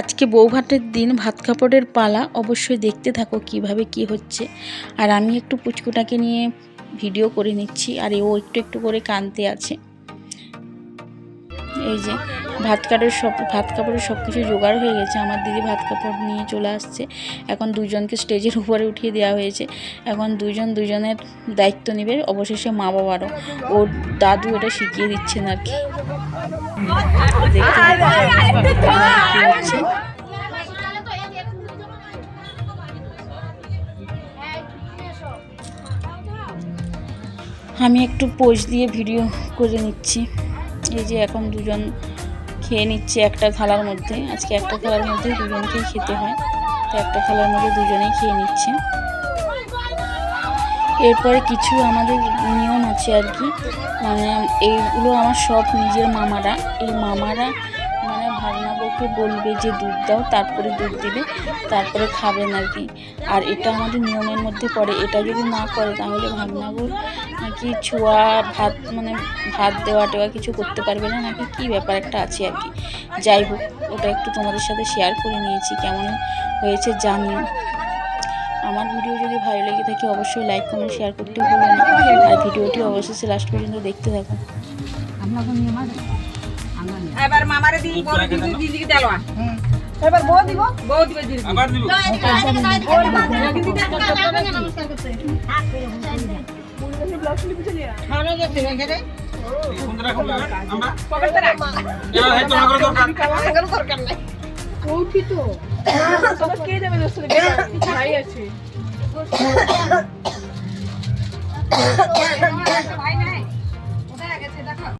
আজকে বৌভাতের দিন, ভাত কাপড়ের পালা অবশ্যই দেখতে থাকো কীভাবে কি হচ্ছে। আর আমি একটু পুচকুটাকে নিয়ে ভিডিও করে নিচ্ছি, আর ও একটু একটু করে কানতে আছে। এই যে, ভাত কাপড়ের সব ভাত কাপড়ের সব কিছু জোগাড় হয়ে গেছে। আমার দিদি ভাত কাপড় নিয়ে চলে আসছে। এখন দুজনকে স্টেজের উপরে উঠিয়ে দেওয়া হয়েছে। এখন দুজন দুজনের দায়িত্ব নেবে। অবশেষে মা বাবারও। ওর দাদু এটা শিখিয়ে দিচ্ছেন আর কি। আমি একটু পোজ দিয়ে ভিডিও করে নিচ্ছি। এই যে এখন দুজন খেয়ে নিচ্ছে একটা থালার মধ্যে। আজকে একটা থালার মধ্যে দুজনকেই খেতে হয়। তো একটা থালার মধ্যে দুজনেই খেয়ে নিচ্ছে। এরপরে কিছু আমাদের নিয়ম আছে আর কি। মানে এইগুলো আমার সব নিজের মামারা। এই মামারা মানে ভাগনাবউকে বলবে যে দুধ দাও, তারপরে দুধ দিবে, তারপরে খাবেন আর কি। আর এটা আমাদের নিয়মের মধ্যে পড়ে। এটা যদি না করে, তাহলে ভাগনাবুর নাকি ছোঁয়া, ভাত মানে ভাত দেওয়া টেওয়া কিছু করতে পারবে না? নাকি কী ব্যাপার একটা আছে আর কি? যাই হোক, ওটা একটু তোমাদের সাথে শেয়ার করে নিয়েছি, কেমন হয়েছে জানিও। আমার ভিডিও যদি ভালো লেগে থাকে, অবশ্যই লাইক কমেন্ট শেয়ার করতে ভুলো না। আর ভিডিওটি অবশ্যই লাস্ট পর্যন্ত দেখতে থাকো। মামারে দিন বড় দিদি দিদিকে দেলবা এবার বউ দিব বউ দিবে দিদি আবার দিব কোনটা রাখব আমরা পকেটে রাখ এবার এই তোমার দরকার লাগানো দরকার নাই তো তোমার কে যাবে দোস্ত ভাই আছে ভাই নাই